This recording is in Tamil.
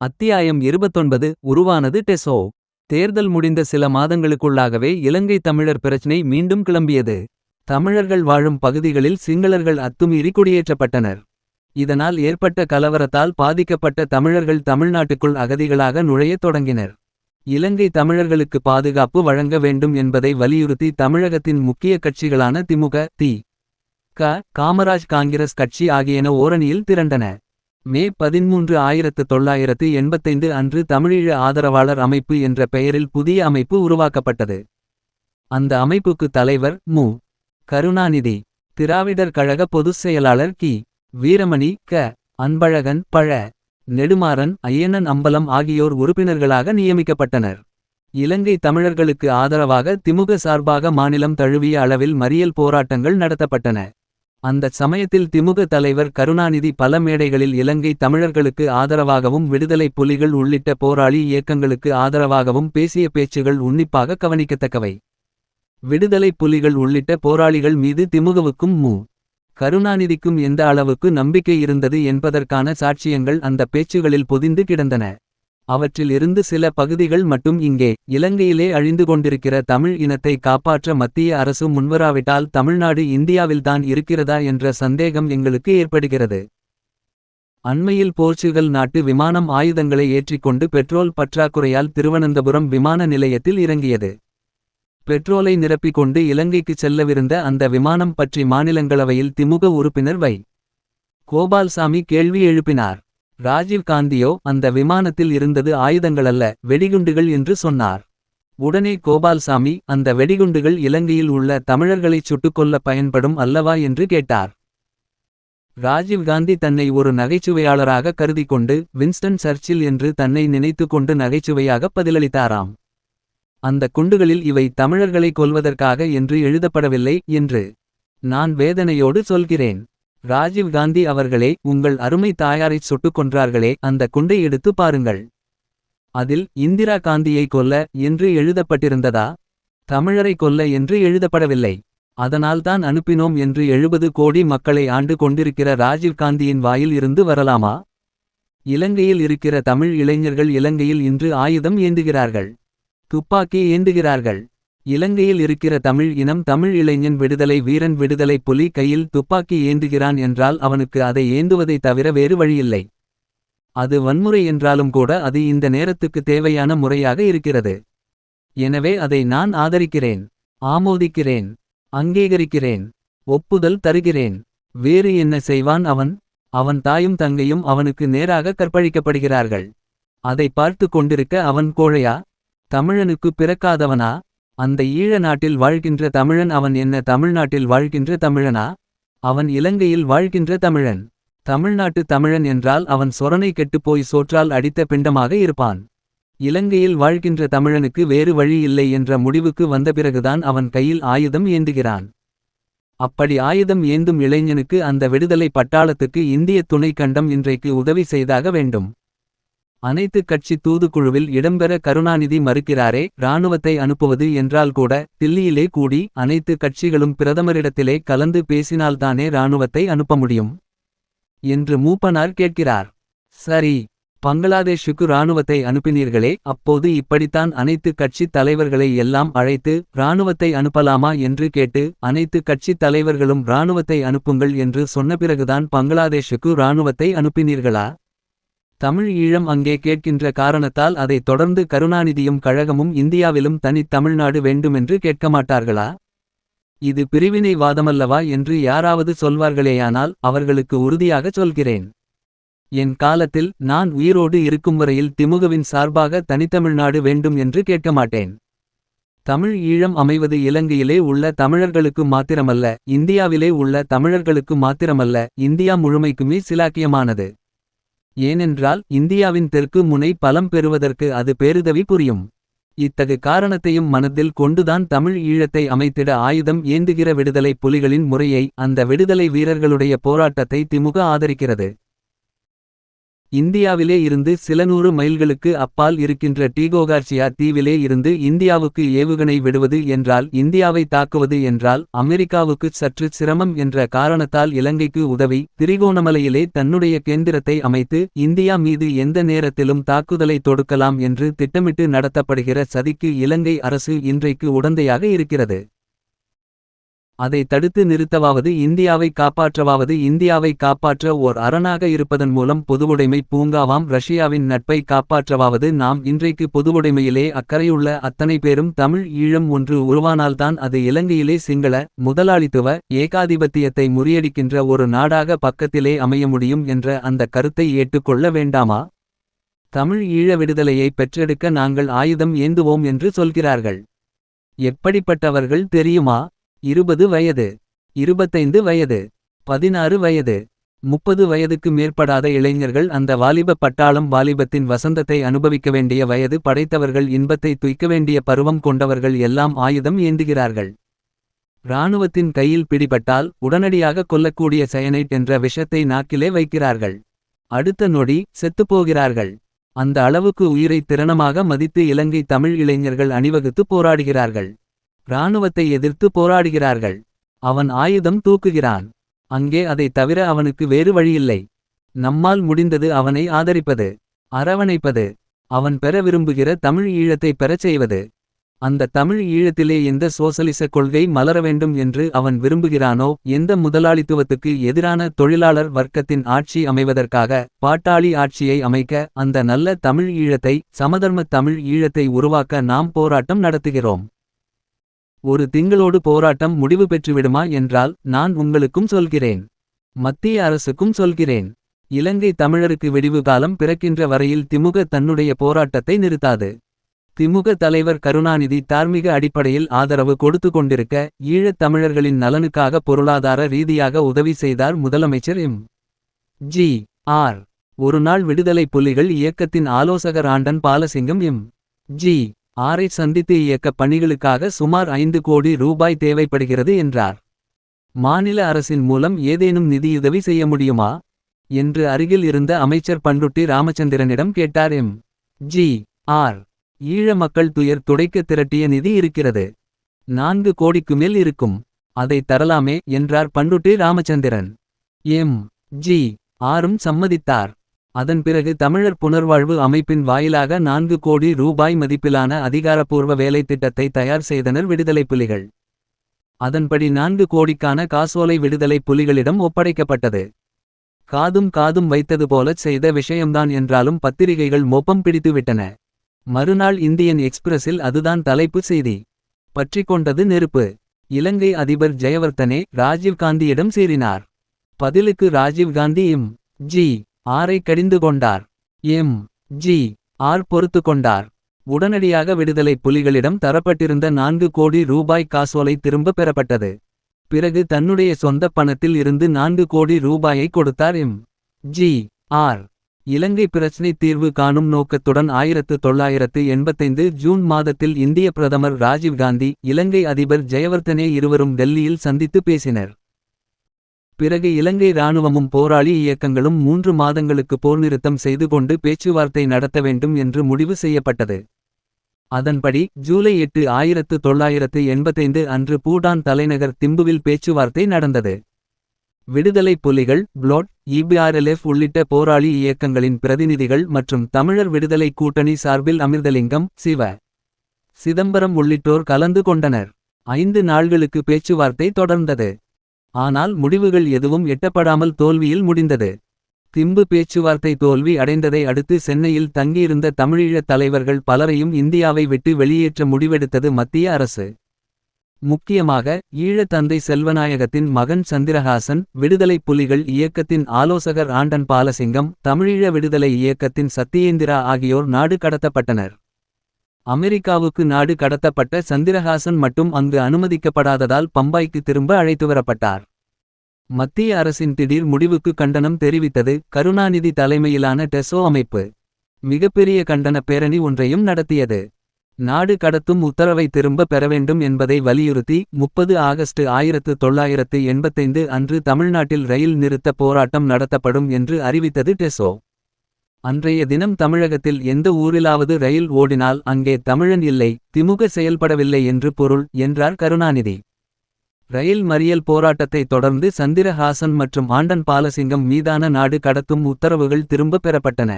அத்தியாயம் இருபத்தொன்பது உருவானது டெசோ. தேர்தல் முடிந்த சில மாதங்களுக்குள்ளாகவே இலங்கை தமிழர் பிரச்சினை மீண்டும் கிளம்பியது. தமிழர்கள் வாழும் பகுதிகளில் சிங்களர்கள் அத்துமீறி குடியேற்றப்பட்டனர். இதனால் ஏற்பட்ட கலவரத்தால் பாதிக்கப்பட்ட தமிழர்கள் தமிழ்நாட்டுக்குள் அகதிகளாக நுழையத் தொடங்கினர். இலங்கை தமிழர்களுக்கு பாதுகாப்பு வழங்க வேண்டும் என்பதை வலியுறுத்தி தமிழகத்தின் முக்கிய கட்சிகளான திமுக தி க காமராஜ் காங்கிரஸ் கட்சி ஆகியன ஓரணியில் திரண்டன. மே பதிமூன்று ஆயிரத்து தொள்ளாயிரத்து எண்பத்தைந்து அன்று தமிழீழ ஆதரவாளர் அமைப்பு என்ற பெயரில் புதிய அமைப்பு உருவாக்கப்பட்டது. அந்த அமைப்புக்கு தலைவர் மு. கருணாநிதி திராவிடர் கழக பொதுச் செயலாளர் கி. வீரமணி க. அன்பழகன் பழ நெடுமாறன் ஐயனன் அம்பலம் ஆகியோர் உறுப்பினர்களாக நியமிக்கப்பட்டனர். இலங்கை தமிழர்களுக்கு ஆதரவாக திமுக சார்பாக மாநிலம் தழுவிய அளவில் மறியல் போராட்டங்கள் நடத்தப்பட்டன. அந்தச் சமயத்தில் திமுக தலைவர் கருணாநிதி பல மேடைகளில் இலங்கை தமிழர்களுக்கு ஆதரவாகவும் விடுதலை புலிகள் உள்ளிட்ட போராளி இயக்கங்களுக்கு ஆதரவாகவும் பேசிய பேச்சுகள் உன்னிப்பாக கவனிக்கத்தக்கவை. விடுதலை புலிகள் உள்ளிட்ட போராளிகள் மீது திமுகவுக்கும் மு. கருணாநிதிக்கும் எந்த அளவுக்கு நம்பிக்கை இருந்தது என்பதற்கான சாட்சியங்கள் அந்த பேச்சுகளில் பொதிந்து கிடந்தன. அவற்றில் இருந்து சில பகுதிகள் மட்டும் இங்கே இலங்கையிலே அழிந்து கொண்டிருக்கிற தமிழ் இனத்தை காப்பாற்ற மத்திய அரசு முன்வராவிட்டால் தமிழ்நாடு இந்தியாவில்தான் இருக்கிறதா என்ற சந்தேகம் எங்களுக்கு ஏற்படுகிறது. அண்மையில் போர்ச்சுகல் நாட்டு விமானம் ஆயுதங்களை ஏற்றிக்கொண்டு பெட்ரோல் பற்றாக்குறையால் திருவனந்தபுரம் விமான நிலையத்தில் இறங்கியது. பெட்ரோலை நிரப்பிக் கொண்டு இலங்கைக்கு செல்லவிருந்த அந்த விமானம் பற்றி மாநிலங்களவையில் திமுக உறுப்பினர் வை. கோபால்சாமி கேள்வி எழுப்பினார். ராஜீவ் காந்தியோ அந்த விமானத்தில் இருந்தது ஆயுதங்களல்ல வெடிகுண்டுகள் என்று சொன்னார். உடனே கோபால்சாமி அந்த வெடிகுண்டுகள் இலங்கையில் உள்ள தமிழர்களைச் சுட்டுக்கொல்ல பயன்படும் அல்லவா என்று கேட்டார். ராஜீவ் காந்தி தன்னை ஒரு நகைச்சுவையாளராக கருதி கொண்டு வின்ஸ்டன் சர்ச்சில் என்று தன்னை நினைத்து கொண்டு நகைச்சுவையாக பதிலளித்தாராம். அந்த குண்டுகளில் இவை தமிழர்களை கொல்வதற்காக என்று எழுதப்படவில்லை என்று நான் வேதனையோடு சொல்கிறேன். ராஜீவ் காந்தி அவர்களே உங்கள் அருமை தாயாரைச் சுட்டுக் கொன்றார்களே அந்த குண்டை எடுத்து பாருங்கள். அதில் இந்திரா காந்தியை கொல்ல என்று எழுதப்பட்டிருந்ததா? தமிழரை கொல்ல என்று எழுதப்படவில்லை. அதனால்தான் அனுப்பினோம் என்று எழுபது கோடி மக்களை ஆண்டு கொண்டிருக்கிற ராஜீவ் காந்தியின் வாயில் இருந்து வரலாமா? இலங்கையில் இருக்கிற தமிழ் இளைஞர்கள் இலங்கையில் இன்று ஆயுதம் ஏந்துகிறார்கள். துப்பாக்கி ஏந்துகிறார்கள். இலங்கையில் இருக்கிற தமிழ் இனம் தமிழ் இளைஞன் விடுதலை வீரன் விடுதலை புலி கையில் துப்பாக்கி ஏந்துகிறான் என்றால் அவனுக்கு அதை ஏந்துவதை தவிர வேறு வழியில்லை. அது வன்முறை என்றாலும் கூட அது இந்த நேரத்துக்கு தேவையான முறையாக இருக்கிறது. எனவே அதை நான் ஆதரிக்கிறேன் ஆமோதிக்கிறேன் அங்கீகரிக்கிறேன் ஒப்புதல் தருகிறேன். வேறு என்ன செய்வான் அவன்? அவன் தாயும் தங்கையும் அவனுக்கு நேராக கற்பழிக்கப்படுகிறார்கள். அதை பார்த்து கொண்டிருக்க அவன் கோழையா? தமிழனுக்கு பிறக்காதவனா? அந்த ஈழ நாட்டில் வாழ்கின்ற தமிழன் அவன் என்ன? தமிழ்நாட்டில் வாழ்கின்ற தமிழனா? அவன் இலங்கையில் வாழ்கின்ற தமிழன். தமிழ்நாட்டு தமிழன் என்றால் அவன் சொரணை கெட்டுப்போய் சோற்றால் அடித்த பிண்டமாக இருப்பான். இலங்கையில் வாழ்கின்ற தமிழனுக்கு வேறு வழி இல்லை என்ற முடிவுக்கு வந்த பிறகுதான் அவன் கையில் ஆயுதம் ஏந்துகிறான். அப்படி ஆயுதம் ஏந்தும் இளைஞனுக்கு அந்த விடுதலை பட்டாளத்துக்கு இந்திய துணைக்கண்டம் இன்றைக்கு உதவி செய்தாக வேண்டும். அனைத்து கட்சி தூதுக்குழுவில் இடம்பெற கருணாநிதி மறுக்கிறாரே இராணுவத்தை அனுப்புவது என்றால் கூட தில்லியிலே கூடி அனைத்து கட்சிகளும் பிரதமரிடத்திலே கலந்து பேசினால்தானே இராணுவத்தை அனுப்ப முடியும்? என்று மூப்பனார் கேட்கிறார். சரி பங்களாதேஷுக்கு இராணுவத்தை அனுப்பினீர்களே அப்போது இப்படித்தான் அனைத்து கட்சித் தலைவர்களை எல்லாம் அழைத்து இராணுவத்தை அனுப்பலாமா என்று கேட்டு அனைத்து கட்சித் தலைவர்களும் இராணுவத்தை அனுப்புங்கள் என்று சொன்ன பிறகுதான் பங்களாதேஷுக்கு இராணுவத்தை அனுப்பினீர்களா? தமிழ் ஈழம் அங்கே கேட்கின்ற காரணத்தால் அதைத் தொடர்ந்து கருணாநிதியும் கழகமும் இந்தியாவிலும் தனித் தமிழ்நாடு வேண்டுமென்று கேட்க மாட்டார்களா இது பிரிவினை வாதமல்லவா என்று யாராவது சொல்வார்களேயானால் அவர்களுக்கு உறுதியாகச் சொல்கிறேன். என் காலத்தில் நான் உயிரோடு இருக்கும் வரையில் திமுகவின் சார்பாக தனித்தமிழ்நாடு வேண்டும் என்று கேட்க மாட்டேன் தமிழ் ஈழம் அமைவது இலங்கையிலே உள்ள தமிழர்களுக்கு மாத்திரமல்ல இந்தியாவிலே உள்ள தமிழர்களுக்கு மாத்திரமல்ல இந்தியா முழுமைக்குமே சிலாக்கியமானது. ஏனென்றால் இந்தியாவின் தெற்கு முனை பலம் பெறுவதற்கு அது பேருதவி புரியும். இத்தகு காரணத்தையும் மனதில் கொண்டுதான் தமிழ் ஈழத்தை அமைத்திட ஆயுதம் ஏந்துகிற விடுதலை புலிகளின் முறையை அந்த விடுதலை வீரர்களுடைய போராட்டத்தை திமுக ஆதரிக்கிறது. இந்தியாவிலே இருந்து சில நூறு மைல்களுக்கு அப்பால் இருக்கின்ற டீகோகார்சியா தீவிலே இருந்து இந்தியாவுக்கு ஏவுகணை விடுவது என்றால் இந்தியாவை தாக்குவது என்றால் அமெரிக்காவுக்குச் சற்று சிரமம் என்ற காரணத்தால் இலங்கைக்கு உதவி திரிகோணமலையிலே தன்னுடைய கேந்திரத்தை அமைத்து இந்தியா மீது எந்த நேரத்திலும் தாக்குதலை தொடுக்கலாம் என்று திட்டமிட்டு நடத்தப்படுகிற சதிக்கு இலங்கை அரசு இன்றைக்கு உடந்தையாக இருக்கிறது. அதை தடுத்து நிறுத்தவாவது இந்தியாவை காப்பாற்றவாவது இந்தியாவை காப்பாற்ற ஓர் அரணாக இருப்பதன் மூலம் பொதுவுடைமை பூங்காவாம் ரஷ்யாவின் நட்பை காப்பாற்றவாவது நாம் இன்றைக்கு பொதுவுடைமையிலே அக்கறையுள்ள அத்தனை பேரும் தமிழ் ஈழம் ஒன்று உருவானால்தான் அது இலங்கையிலே சிங்கள முதலாளித்துவ ஏகாதிபத்தியத்தை முறியடிக்கின்ற ஒரு நாடாக பக்கத்திலே அமைய முடியும் என்ற அந்த கருத்தை ஏற்றுக்கொள்ள வேண்டாமா? தமிழ் ஈழ விடுதலையை பெற்றெடுக்க நாங்கள் ஆயுதம் ஏந்துவோம் என்று சொல்கிறார்கள். எப்படிப்பட்டவர்கள் தெரியுமா? இருபது வயது இருபத்தைந்து வயது பதினாறு வயது முப்பது வயதுக்கு மேற்படாத இளைஞர்கள் அந்த வாலிப பட்டாளம் வாலிபத்தின் வசந்தத்தை அனுபவிக்க வேண்டிய வயது படைத்தவர்கள் இன்பத்தை துய்க்க வேண்டிய பருவம் கொண்டவர்கள் எல்லாம் ஆயுதம் ஏந்துகிறார்கள். இராணுவத்தின் கையில் பிடிபட்டால் உடனடியாக கொல்லக்கூடிய சயனைட் என்ற விஷத்தை நாக்கிலே வைக்கிறார்கள். அடுத்த நொடி செத்துப்போகிறார்கள் அந்த அளவுக்கு உயிரை திறனமாக மதித்து இலங்கை தமிழ் இளைஞர்கள் அணிவகுத்து போராடுகிறார்கள். இராணுவத்தை எதிர்த்து போராடுகிறார்கள். அவன் ஆயுதம் தூக்குகிறான். அங்கே அதை தவிர அவனுக்கு வேறு வழியில்லை. நம்மால் முடிந்தது அவனை ஆதரிப்பது அரவணைப்பது. அவன் பெற விரும்புகிற தமிழ் ஈழத்தை பெறச் செய்வது. அந்த தமிழ் ஈழத்திலே எந்த சோசலிச கொள்கை மலர வேண்டும் என்று அவன் விரும்புகிறானோ எந்த முதலாளித்துவத்துக்கு எதிரான தொழிலாளர் வர்க்கத்தின் ஆட்சி அமைவதற்காக பாட்டாளி ஆட்சியை அமைக்க அந்த நல்ல தமிழ் ஈழத்தை சமதர்ம தமிழ் ஈழத்தை உருவாக்க நாம் போராட்டம் நடத்துகிறோம். ஒரு திங்களோடு போராட்டம் முடிவு பெற்றுவிடுமா என்றால் நான் உங்களுக்கும் சொல்கிறேன். மத்திய அரசுக்கும் சொல்கிறேன். இலங்கை தமிழருக்கு விடிவு காலம் பிறக்கின்ற வரையில் திமுக தன்னுடைய போராட்டத்தை நிறுத்தாது. திமுக தலைவர் கருணாநிதி தார்மீக அடிப்படையில் ஆதரவு கொடுத்து கொண்டிருக்க ஈழத் தமிழர்களின் நலனுக்காக பொருளாதார ரீதியாக உதவி செய்தார் முதலமைச்சர் எம். ஜி. ஆர். ஒருநாள் விடுதலை புலிகள் இயக்கத்தின் ஆலோசகர் ஆண்டன் பாலசிங்கம் எம். ஜி. ஆரை சந்தித்து இயக்க பணிகளுக்காக சுமார் ஐந்து கோடி ரூபாய் தேவைப்படுகிறது என்றார். மாநில அரசின் மூலம் ஏதேனும் நிதியுதவி செய்ய முடியுமா? என்று அருகில் இருந்த அமைச்சர் பண்டுட்டி ராமச்சந்திரனிடம் கேட்டார். எம். ஜி. ஆர். ஈழ மக்கள் துயர் துடைக்க திரட்டிய நிதி இருக்கிறது. நான்கு கோடிக்கு மேல் இருக்கும். அதை தரலாமே என்றார் பண்டுட்டி ராமச்சந்திரன். எம். ஜி. ஆரும் சம்மதித்தார். அதன் பிறகு தமிழர் புனர்வாழ்வு அமைப்பின் வாயிலாக நான்கு கோடி ரூபாய் மதிப்பிலான அதிகாரப்பூர்வ வேலைத் திட்டத்தை தயார் செய்தனர் விடுதலை புலிகள். அதன்படி நான்கு கோடிக்கான காசோலை விடுதலை புலிகளிடம் ஒப்படைக்கப்பட்டது. காதும் காதும் வைத்தது போலச் செய்த விஷயம்தான் என்றாலும் பத்திரிகைகள் மொப்பம் பிடித்துவிட்டன மறுநாள் இந்தியன் எக்ஸ்பிரஸில் அதுதான் தலைப்பு செய்தி. பற்றி கொண்டது நெருப்பு. இலங்கை அதிபர் ஜெயவர்த்தனே ராஜீவ்காந்தியிடம் சேரினார். பதிலுக்கு ராஜீவ்காந்தி எம் ஜி. ஆரை கடிந்து கொண்டார். எம். ஜி. ஆர் பொறுத்து கொண்டார். உடனடியாக விடுதலை புலிகளிடம் தரப்பட்டிருந்த நான்கு கோடி ரூபாய் காசோலை திரும்ப பெறப்பட்டது. பிறகு தன்னுடைய சொந்த பணத்தில் இருந்து நான்கு கோடி ரூபாயை கொடுத்தார். எம். ஜி. ஆர். இலங்கை பிரச்சினை தீர்வு காணும் நோக்கத்துடன் ஆயிரத்து தொள்ளாயிரத்து எண்பத்தைந்து ஜூன் மாதத்தில் இந்திய பிரதமர் ராஜீவ்காந்தி இலங்கை அதிபர் ஜெயவர்த்தனே இருவரும் டெல்லியில் சந்தித்து பேசினர். பிறகு இலங்கை இராணுவமும் போராளி இயக்கங்களும் மூன்று மாதங்களுக்கு போர் நிறுத்தம் செய்து கொண்டு பேச்சுவார்த்தை நடத்த வேண்டும் என்று முடிவு செய்யப்பட்டது. அதன்படி ஜூலை எட்டு ஆயிரத்து தொள்ளாயிரத்து எண்பத்தைந்து அன்று பூடான் தலைநகர் திம்புவில் பேச்சுவார்த்தை நடந்தது. விடுதலை புலிகள் பிளாட் இபிஆர்எல்எஃப் உள்ளிட்ட போராளி இயக்கங்களின் பிரதிநிதிகள் மற்றும் தமிழர் விடுதலை கூட்டணி சார்பில் அமிர்தலிங்கம் சிவ. சிதம்பரம் உள்ளிட்டோர் கலந்து கொண்டனர். ஐந்து நாள்களுக்கு பேச்சுவார்த்தை தொடர்ந்தது. ஆனால் முடிவுகள் எதுவும் எட்டப்படாமல் தோல்வியில் முடிந்தது. திம்பு பேச்சுவார்த்தை தோல்வி அடைந்ததை அடுத்து சென்னையில் தங்கியிருந்த தமிழீழத் தலைவர்கள் பலரையும் இந்தியாவை விட்டு வெளியேற்ற முடிவெடுத்தது மத்திய அரசு. முக்கியமாக ஈழத் தந்தை செல்வநாயகத்தின் மகன் சந்திரஹாசன் விடுதலை புலிகள் இயக்கத்தின் ஆலோசகர் ஆண்டன் பாலசிங்கம் தமிழீழ விடுதலை இயக்கத்தின் சத்தியேந்திரா ஆகியோர் நாடு கடத்தப்பட்டனர். அமெரிக்காவுக்கு நாடு கடத்தப்பட்ட சந்திரஹாசன் மட்டும் அங்கு அனுமதிக்கப்படாததால் பம்பாய்க்கு திரும்ப அழைத்து வரப்பட்டார். மத்திய அரசின் திடீர் முடிவுக்கு கண்டனம் தெரிவித்தது கருணாநிதி தலைமையிலான டெசோ அமைப்பு. மிகப்பெரிய கண்டன பேரணி ஒன்றையும் நடத்தியது. நாடு கடத்தும் உத்தரவை திரும்ப பெற வேண்டும் என்பதை வலியுறுத்தி முப்பது ஆகஸ்ட் ஆயிரத்து தொள்ளாயிரத்து எண்பத்தைந்து அன்று தமிழ்நாட்டில் ரயில் நிறுத்த போராட்டம் நடத்தப்படும் என்று அறிவித்தது டெசோ அன்றைய தினம் தமிழகத்தில் எந்த ஊரிலாவது ரயில் ஓடினால் அங்கே தமிழன் இல்லை திமுக செயல்படவில்லை என்று பொருள் என்றார் கருணாநிதி. ரயில் மறியல் போராட்டத்தை தொடர்ந்து சந்திரஹாசன் மற்றும் ஆண்டன் பாலசிங்கம் மீதான நாடு கடத்தும் உத்தரவுகள் திரும்பப் பெறப்பட்டன.